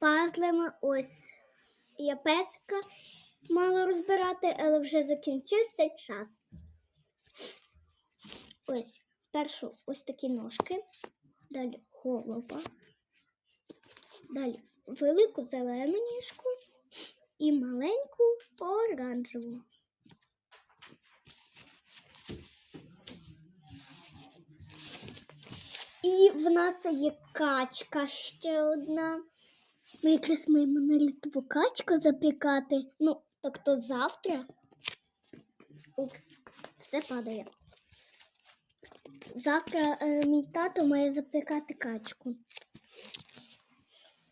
пазлами. Ось я песика мала розбирати, але вже закінчився час. Ось спершу ось такі ножки, далі голова, далі велику зелену ніжку і маленьку оранжеву. І в нас є качка ще одна. Ми якраз маємо на різдво качку запікати. Ну, тобто завтра. Упс, все падає. Завтра е, мій тато має запікати качку.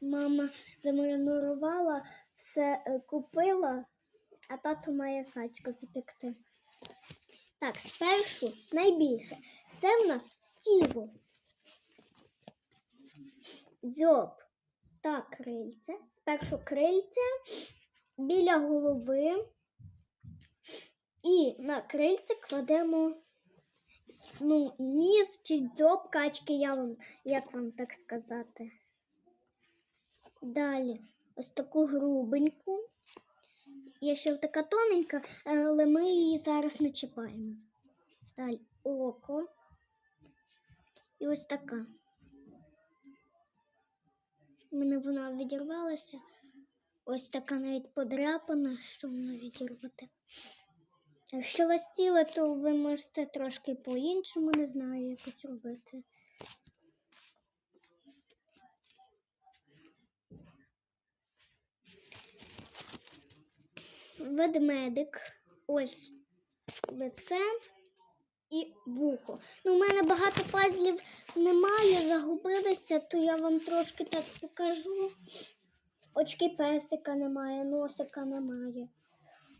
Мама замаринувала, все е, купила, а тато має качку запекти. Так, спершу найбільше. Це в нас тіло. Дзьоб та крильце. Спершу крильце біля голови. І на крильце кладемо ну, ніс чи дзьоб качки, я вам, як вам так сказати. Далі ось таку грубеньку. Є ще така тоненька, але ми її зараз не чіпаємо. Далі око. І ось така. У мене вона відірвалася. Ось така навіть подряпана, що вона відірвати. Якщо у вас тіло, то ви можете трошки по-іншому, не знаю, якось робити. Ведмедик, ось лице і вухо. Ну, у мене багато пазлів немає, загубилися, то я вам трошки так покажу. Очки песика немає, носика немає.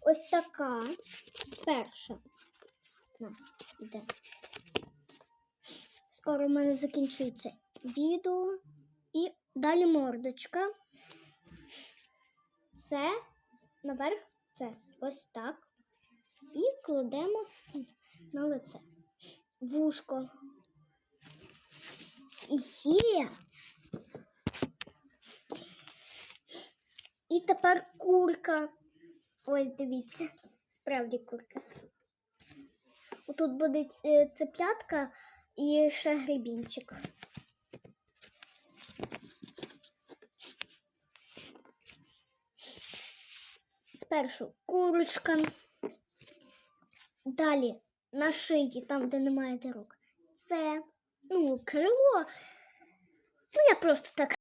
Ось така перша у нас йде. Скоро в мене закінчується відео. І далі мордочка. Це наверх, це ось так. І кладемо на лице. Вушко. Є. І тепер курка. Ось дивіться, справді курка. Тут буде е, цеплятка і ще грибінчик. Спершу курочка. Далі на шиї, там, де немає дірок, Це, ну, крило. Ну, я просто так